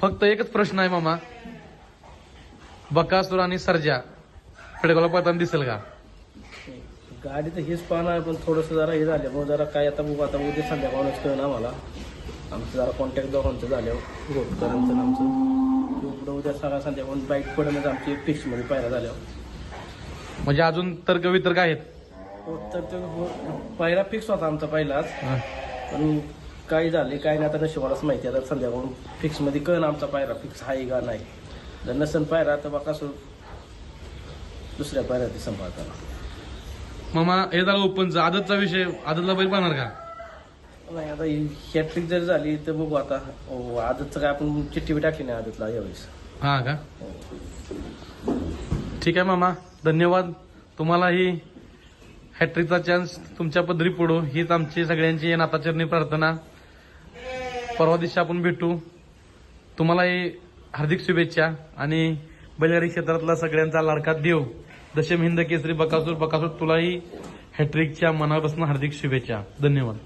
फक्त एकच प्रश्न आहे मामा. बकासूर आणि सर्जा. पेडगावला पळताना दिसेल का? गाडी तर हेच पाहणार आहे, पण थोडंसं जरा हे झालं मग जरा काय आता बघू आता उद्या संध्याकाळच कळलं आम्हाला. आमचं जरा कॉन्टॅक्ट दोघांचं झाल्यावर गोटकरांचं आमचं. पुढं उद्या सगळा संध्याकाळून बाईक पडणंच आमची फिक्समध्ये पायरा झाल्यावर. म्हणजे अजून तर्क वितर्क आहेत? हो, तर तो हो- पहिला फिक्स होता आमचा पहिलाच. पण काय झाले काय नाही आता नशिबालाच माहिती आता संध्याकाळून फिक्समध्ये कळण आमचा पायरा फिक्स आहे का नाही. जर नसेल पायरा तर बघा असं दुसऱ्या पायऱ्या ते सांभाळताना मामा हे झालं ओपनचा. आदतचा विषय आदतला बैल पाहणार का? नाही आता हॅट्रिक जर झाली तर बघू आता. हो, आदतचं काय आपण चिठ्ठी बी टाकली नाही आदतला यावेळेस. हा का? ठीक आहे मामा धन्यवाद. तुम्हाला ही हॅट्रिकचा चान्स तुमच्या पदरी पडो हीच आमची सगळ्यांची नाताचरणी प्रार्थना. परवा दिवशी आपण भेटू. तुम्हालाही हार्दिक शुभेच्छा आणि बैलगाडी क्षेत्रातला सगळ्यांचा लाडका देव दशम हिंद केसरी बकासूर. बकासूर तुलाही हॅट्रिकच्या मनापासून हार्दिक शुभेच्छा. धन्यवाद.